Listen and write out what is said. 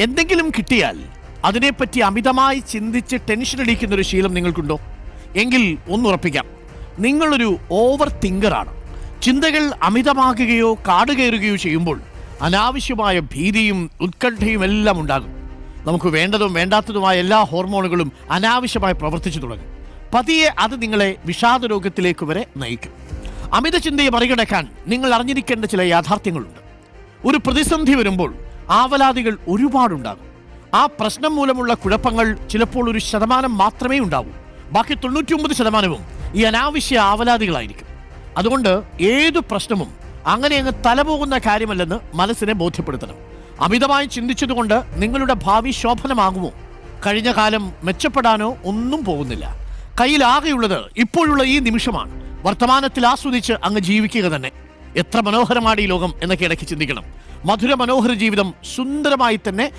എന്തെങ്കിലും കിട്ടിയാൽ അതിനെപ്പറ്റി അമിതമായി ചിന്തിച്ച് ടെൻഷൻ അടിക്കുന്ന ഒരു ശീലം നിങ്ങൾക്കുണ്ടോ? എങ്കിൽ ഒന്നുറപ്പിക്കാം നിങ്ങളൊരു ഓവർ തിങ്കറാണ് ചിന്തകൾ അമിതമാകുകയോ കാടുകയറുകയോ ചെയ്യുമ്പോൾ അനാവശ്യമായ ഭീതിയും ഉത്കണ്ഠയും എല്ലാം ഉണ്ടാകും. നമുക്ക് വേണ്ടതും വേണ്ടാത്തതുമായ എല്ലാ ഹോർമോണുകളും അനാവശ്യമായി പ്രവർത്തിച്ചു തുടങ്ങും. പതിയെ അത് നിങ്ങളെ വിഷാദ രോഗത്തിലേക്ക് വരെ നയിക്കും. അമിത ചിന്തയെ മറികടക്കാൻ നിങ്ങൾ അറിഞ്ഞിരിക്കേണ്ട ചില യാഥാർത്ഥ്യങ്ങളുണ്ട്. ഒരു പ്രതിസന്ധി വരുമ്പോൾ ആവലാതികൾ ഒരുപാടുണ്ടാകും. ആ പ്രശ്നം മൂലമുള്ള കുഴപ്പങ്ങൾ ചിലപ്പോൾ ഒരു ശതമാനം മാത്രമേ ഉണ്ടാവൂ. ബാക്കി തൊണ്ണൂറ്റിയൊമ്പത് ശതമാനവും ഈ അനാവശ്യ ആവലാതികളായിരിക്കും. അതുകൊണ്ട് ഏതു പ്രശ്നവും അങ്ങനെ അങ്ങ് തലപോകുന്ന കാര്യമല്ലെന്ന് മനസ്സിനെ ബോധ്യപ്പെടുത്തണം. അമിതമായി ചിന്തിച്ചതുകൊണ്ട് നിങ്ങളുടെ ഭാവി ശോഭനമാകുമോ? കഴിഞ്ഞ കാലം മെച്ചപ്പെടാനോ ഒന്നും പോകുന്നില്ല. കയ്യിലാകെയുള്ളത് ഇപ്പോഴുള്ള ഈ നിമിഷമാണ്. വർത്തമാനത്തിൽ ആസ്വദിച്ച് അങ്ങ് ജീവിക്കുക തന്നെ. എത്ര മനോഹരമാണ് ഈ ലോകം എന്നൊക്കെ ഇടയ്ക്ക് ചിന്തിക്കണം. മധുര മനോഹര ജീവിതം സുന്ദരമായി തന്നെ